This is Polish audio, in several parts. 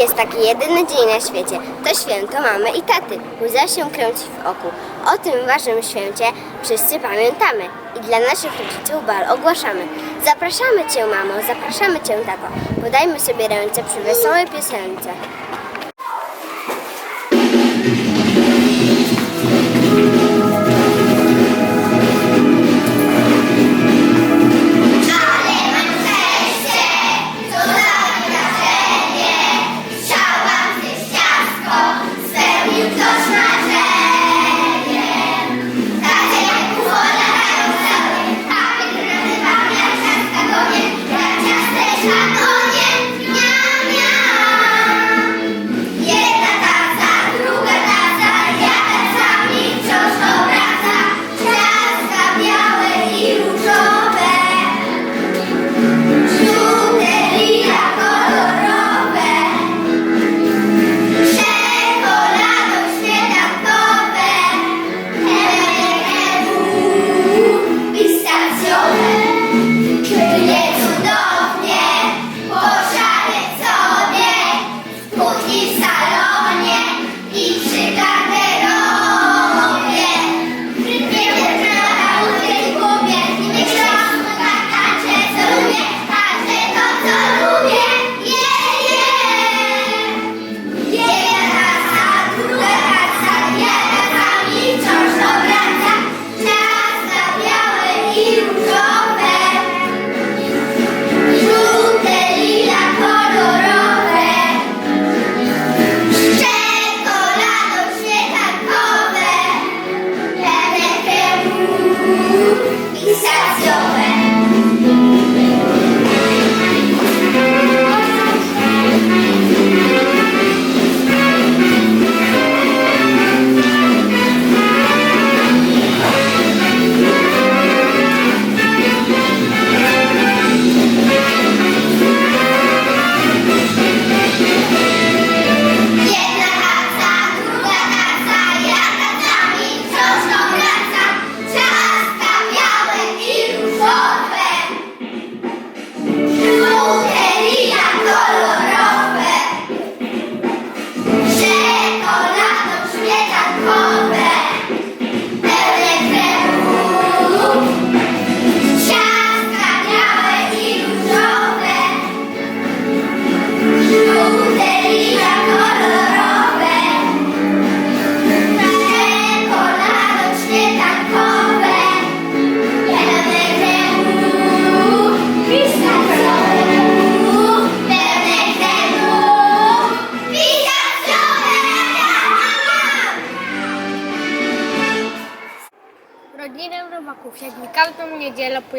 Jest taki jedyny dzień na świecie. To święto mamy i taty. Łza się kręci w oku. O tym ważnym święcie wszyscy pamiętamy. I dla naszych rodziców bal ogłaszamy. Zapraszamy Cię, mamo, zapraszamy Cię, tato. Podajmy sobie ręce przy wesołej piosence.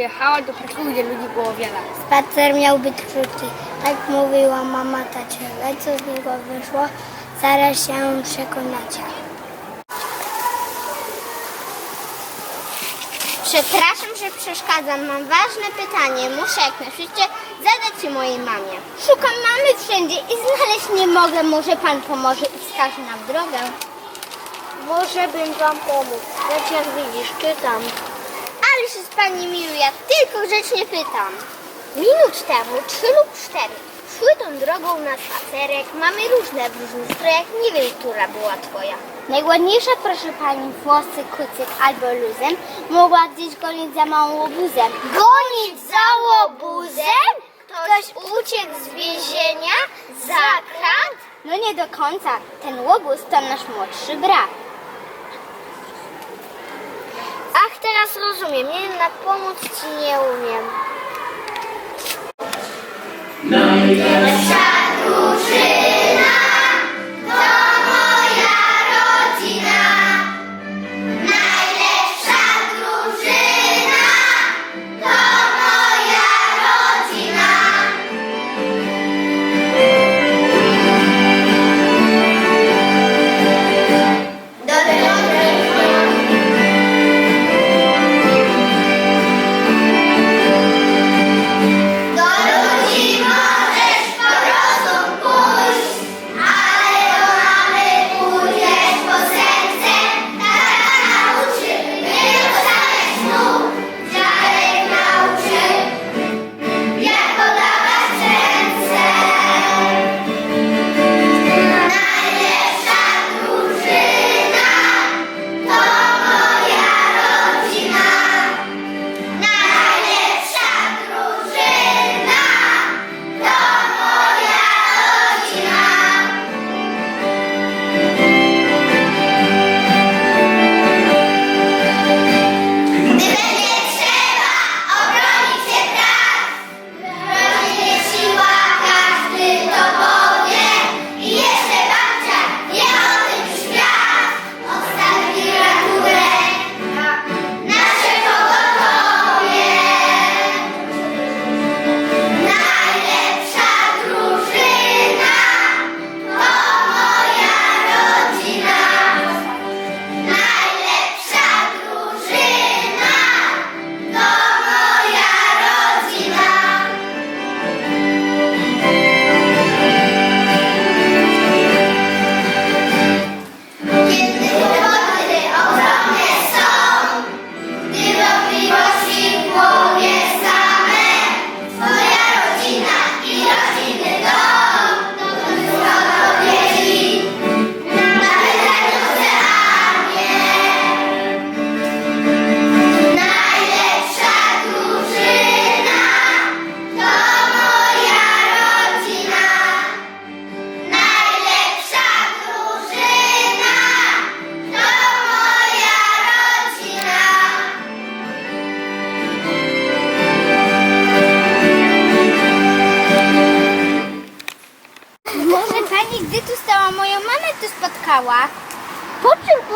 Pojechała do parku, gdzie ludzi było wiele. Spacer miał być krótki, tak mówiła mama tacie, ale co z niego wyszło, zaraz się przekonacie. Przepraszam, że przeszkadzam. Mam ważne pytanie. Muszę jak najszybciej zadać je mojej mamie. Szukam mamy wszędzie i znaleźć nie mogę. Może pan pomoże i wskaże nam drogę? Może bym wam pomóc, lecz jak widzisz, czytam. Pani miły, ja tylko grzecznie pytam. Minut temu, trzy lub cztery, szły tą drogą na spacerek. Mamy różne w różnych strojach. Nie wiem, która była twoja. Najładniejsza, proszę pani, włosy, kucyk albo luzem, mogła gdzieś gonić za małą łobuzem. Gonić za łobuzem? Ktoś uciekł z więzienia? Zakradł? No nie do końca. Ten łobuz to nasz młodszy brat. Ach, teraz rozumiem. Jednak pomóc ci nie umiem. Najlepsza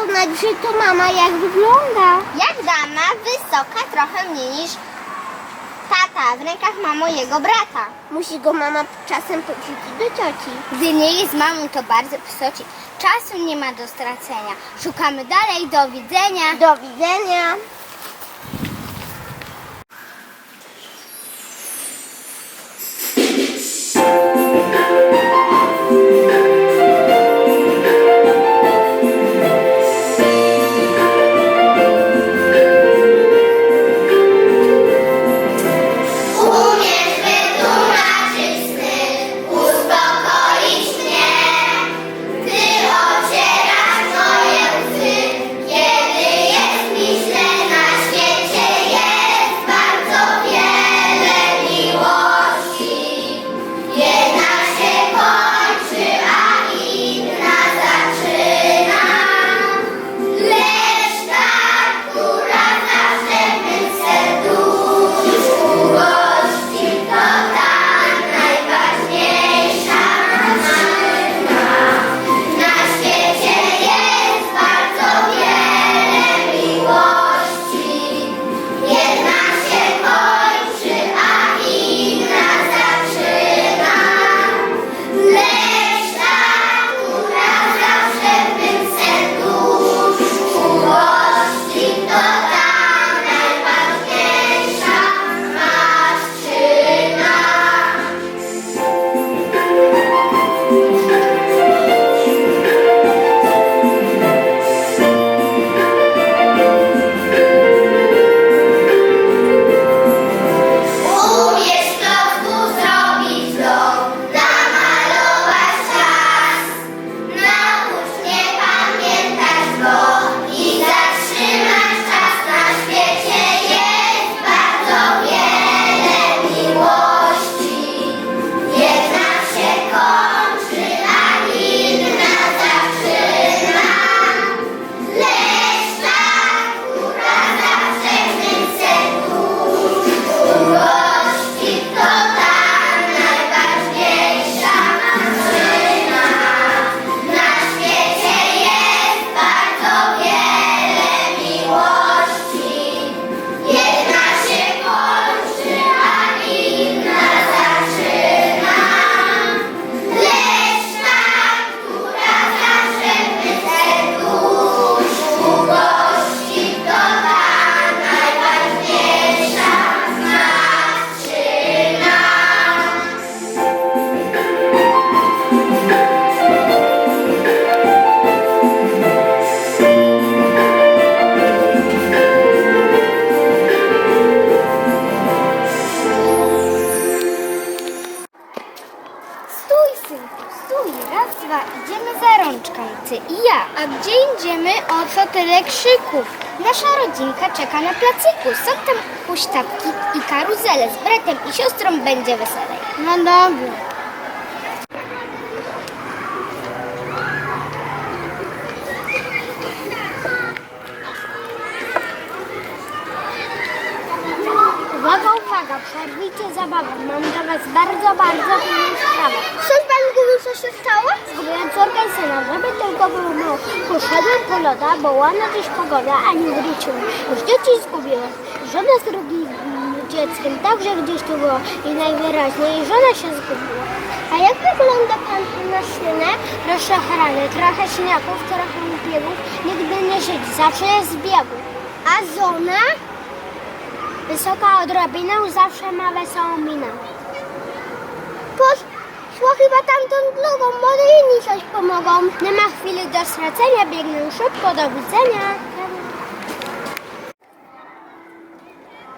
poznać, że to mama jak wygląda? Jak dama, wysoka, trochę mniej niż tata. W rękach ma mojego brata. Musi go mama czasem porzucić do cioci. Gdy nie jest mamą, to bardzo psoci. Czasu nie ma do stracenia. Szukamy dalej. Do widzenia. Do widzenia. Nasza rodzinka czeka na placyku. Są tam huśtawki i karuzele. Z bratem i siostrą będzie weselej. No dobra. Uwaga, uwaga, przerwijcie zabawę. Mam dla was bardzo, bardzo pilną sprawę. Co się stało? Zgubiłem córkę syna, żeby tylko było mało. Poszedłem po loda, bo ładna dziś pogoda, a nie wróciłem. Już dzieci zgubiłem. Żona z drugim dzieckiem także gdzieś tu było i najwyraźniej żona się zgubiła. A jak wygląda pan na szynę? Rozszachrany, trochę śniaków, trochę biegów, nigdy nie siedzi, zawsze jest w biegu. A żona? Wysoka odrobinę, zawsze ma wesołą minę. Poszła chyba tamtą drogą, może inni coś pomogą. Nie ma chwili do stracenia, biegnę szybko, do widzenia.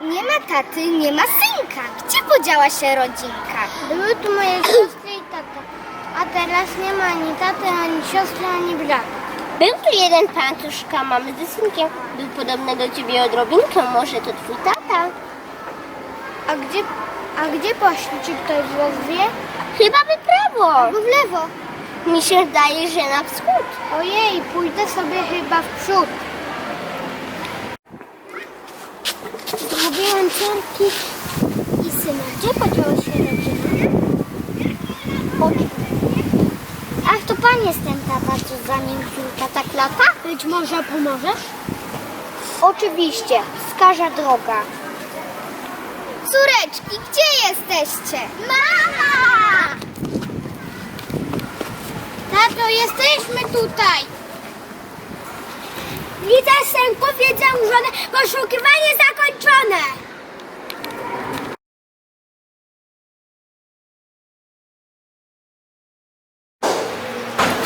Nie ma taty, nie ma synka. Gdzie podziała się rodzinka? Były tu moje siostry i tata, a teraz nie ma ani taty, ani siostry, ani brata. Był tu jeden pan, co szuka mamy ze synkiem. Był podobny do ciebie odrobinkę, może to twój tata. A gdzie, a gdzie poszli? Czy ktoś z was wie? Chyba by prawo. Albo w lewo. Mi się zdaje, że na wschód. Ojej, pójdę sobie chyba w przód. Zgubiłem córki i syna. Gdzie podziała się rodzina? Ach, to pan jest ten tata, co zanim tata klata? Być może pomożesz? Oczywiście, wskażę droga. Córeczki, gdzie jesteście? Mama! Tato, jesteśmy tutaj. Widzę syn powiedział, że poszukiwanie zakończone.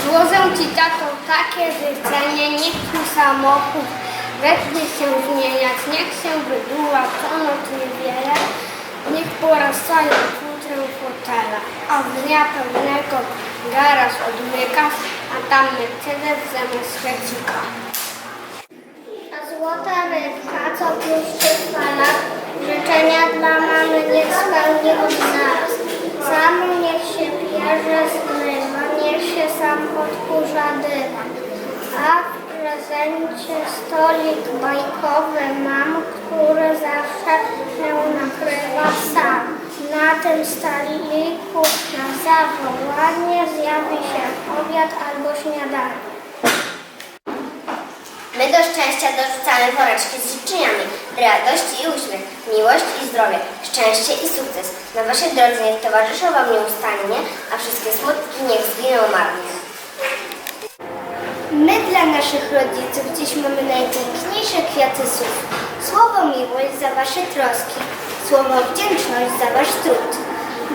Złożę ci tato takie życzenie, niech twój samochód zacznie się zmieniać, niech się wydłuża co noc niewiele, niech porastają futrę fotela, a w dnia pewnego garaż odmykasz, a tam Mercedes zamiast świecika. A złota rybka, co błyszczy w falach, życzenia dla mamy niech spełni od nas. Sam niech się pierze zmywa, niech się sam podkurza dywan. A prezencie stolik bajkowy mam, który zawsze się nakrywa sam. Na tym stoliku na zawołanie zjawi się obiad albo śniadanie. My do szczęścia dorzucamy woreczki z życzeniami, radości i uśmiech, miłość i zdrowie, szczęście i sukces. Na waszej drodze niech towarzyszą wam nieustannie, a wszystkie smutki niech zginą marnie. My dla naszych rodziców dziś mamy najpiękniejsze kwiaty słów. Słowo miłość za wasze troski, słowo wdzięczność za wasz trud.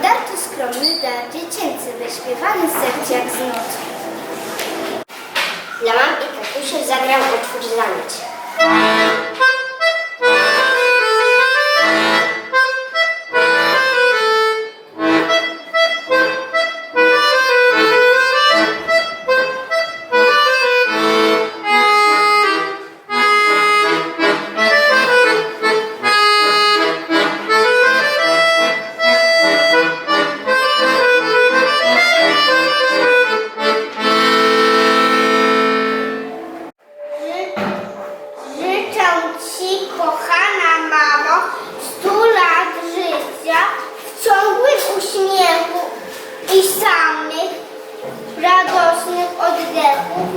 Dar to skromny dar dziecięcy, wyśpiewany z serc jak z nocy. Dla mam i tatusiu zagram utwór zamieć.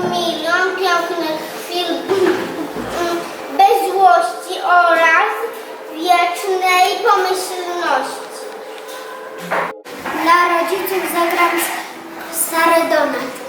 Milion pięknych chwil mm, bez złości oraz wiecznej pomyślności. Dla rodziców zagram stary donat.